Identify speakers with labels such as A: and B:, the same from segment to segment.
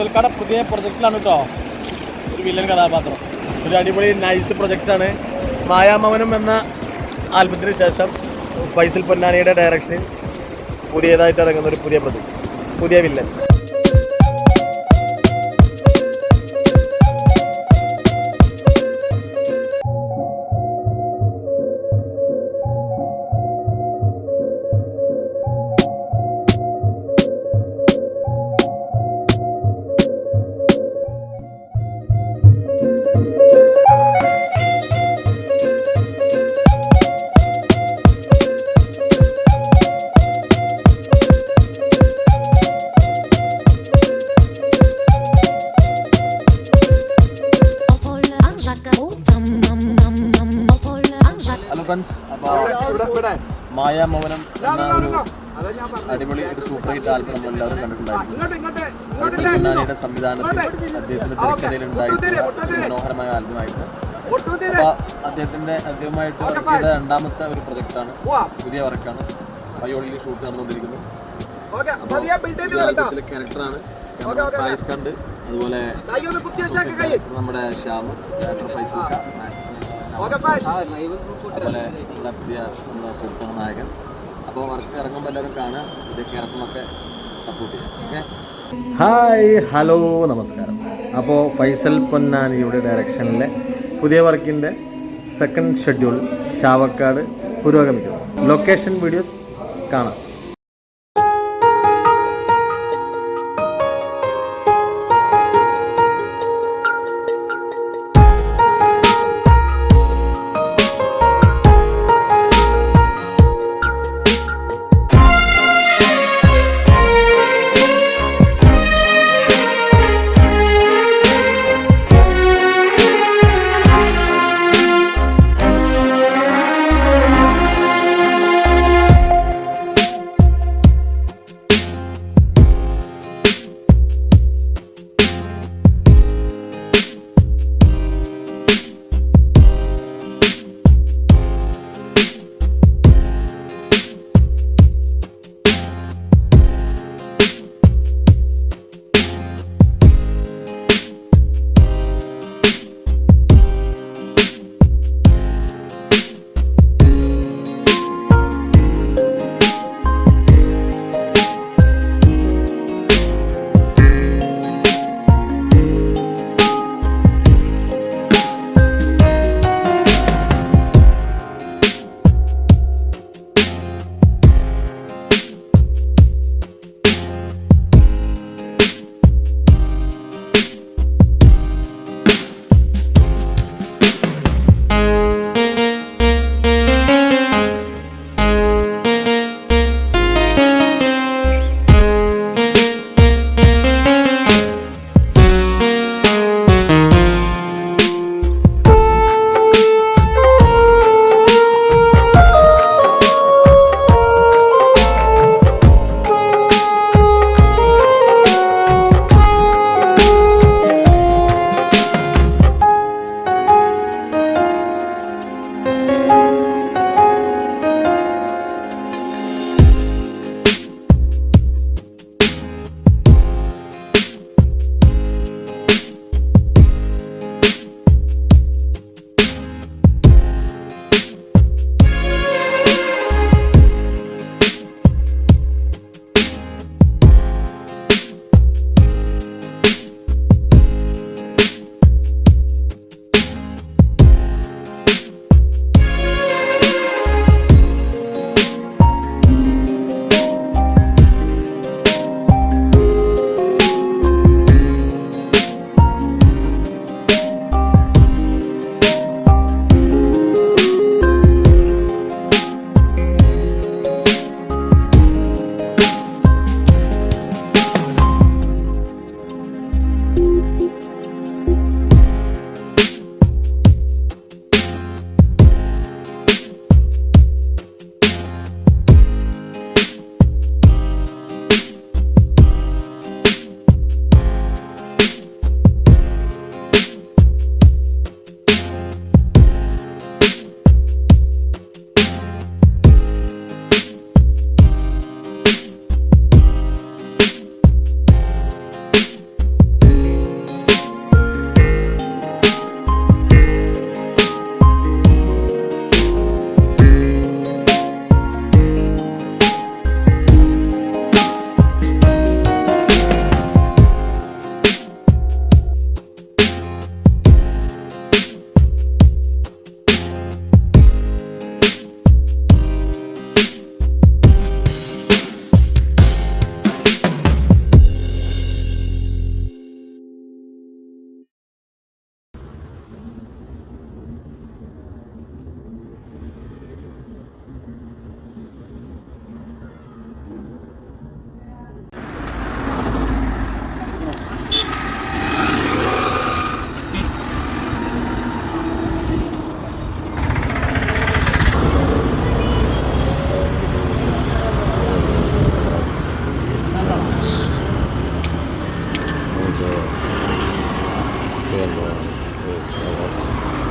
A: ഫൈസൽക്കാടെ പുതിയ പ്രൊജക്റ്റിലാണ് കേട്ടോ. ഒരു വില്ലൻ കഥാപാത്രം. ഒരു അടിപൊളി നൈസ് പ്രൊജക്റ്റാണ് മായാമവനം എന്ന ആൽബത്തിന് ശേഷം ഫൈസൽ പൊന്നാനിയുടെ ഡയറക്ഷനിൽ പുതിയതായിട്ട് ഇറങ്ങുന്ന ഒരു പുതിയ പ്രൊജക്റ്റ് പുതിയ വില്ലൻ ഫ്രണ്ട്സ് അപ്പോൾ മായാമൗനം എന്ന ഒരു അടിപൊളി ഒരു സൂപ്പർ ഹിറ്റ് ആൽബം നമ്മൾ എല്ലാവരും കണ്ടിട്ടുണ്ടായിരുന്നു. ഫൈസൽ സംവിധാനത്തിൽ അദ്ദേഹത്തിന്റെ തിരക്കഥയിലുണ്ടായിട്ടുള്ള മനോഹരമായ ആൽബമായിട്ട് അപ്പോൾ അദ്ദേഹത്തിന്റെ അദ്ദേഹമായിട്ട് വർക്ക് ചെയ്ത രണ്ടാമത്തെ ഒരു പ്രൊജക്റ്റാണ് പുതിയ വർക്കാണ്. വയോളിൽ ഷൂട്ട് നടന്നുകൊണ്ടിരിക്കുന്നു. ആൽബത്തിലെ ക്യാരക്ടറാണ് ഫൈസ് കണ്ട് അതുപോലെ നമ്മുടെ ശ്യാം ക്യാരക്ടർ ഫൈസൽ അതുപോലെ നമ്മുടെ പുതിയ നമ്മുടെ സുഹൃത്താണ് നായകൻ. അപ്പോൾ വർക്ക് ഇറങ്ങുമ്പോൾ എല്ലാവരും കാണുക പുതിയ ക്യാരക്ടറിനൊക്കെ സപ്പോർട്ട് ചെയ്യാം ഓക്കെ? ഹായ് ഹലോ നമസ്കാരം. അപ്പോൾ ഫൈസൽ പൊന്നാനിയുടെ ഡയറക്ഷനിലെ പുതിയ വർക്കിന്റെ സെക്കൻഡ് ഷെഡ്യൂൾ ചാവക്കാട് പുരോഗമിക്കുന്നു. ലൊക്കേഷൻ വീഡിയോസ് കാണാം.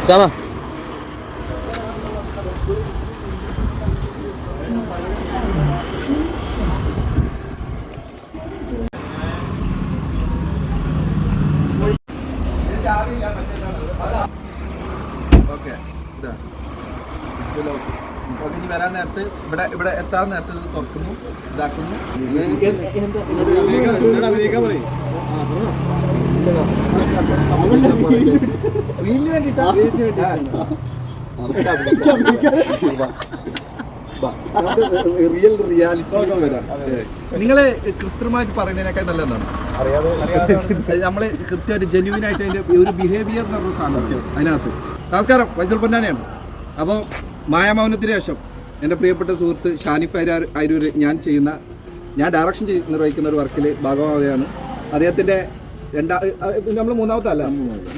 A: ചാമ
B: ഓക്കെ ഇതാ. ഓക്കെ, ഇനി വരാൻ നേരത്ത് ഇവിടെ ഇവിടെ എത്താൻ നേരത്ത് ഇത് തുറക്കുന്നു ഇതാക്കുന്നു. റിയൽ റിയാലിറ്റി നിങ്ങൾ കൃത്രിമമായിട്ട് പറയുന്നതിനേക്കാൾ നല്ലതാണ് നമ്മൾ കൃത്യമായിട്ട് ജെന്യൂൻ ആയിട്ട് അതിന്റെ ഒരു ബിഹേവിയർ എന്ന് പറഞ്ഞ സാധനം അതിനകത്ത്. നമസ്കാരം വൈസൽ പൊന്നാനയാണ്. അപ്പോൾ മായാമൗനത്തിന് ശേഷം എന്റെ പ്രിയപ്പെട്ട സുഹൃത്ത് ഷാനിഫ് അയ്യാർ അരൂര് ഞാൻ ചെയ്യുന്ന ഞാൻ ഡയറക്ഷൻ നിർവഹിക്കുന്ന ഒരു വർക്കിൽ ഭാഗമാവുകയാണ്. അദ്ദേഹത്തിന്റെ രണ്ടാ നമ്മൾ മൂന്നാമത്തെ. അല്ല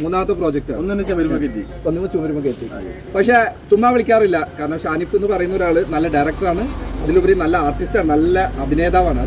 B: മൂന്നാമത്തെ പ്രോജക്റ്റ് ഒന്നും ചുമരുമൊക്കെ എത്തി പക്ഷേ ചുമ്മാ വിളിക്കാറില്ല. കാരണം ഷാനിഫ് എന്ന് പറയുന്ന ഒരാൾ നല്ല ഡയറക്ടറാണ് അതിലുപരി നല്ല ആർട്ടിസ്റ്റാണ് നല്ല അഭിനേതാവാണ്.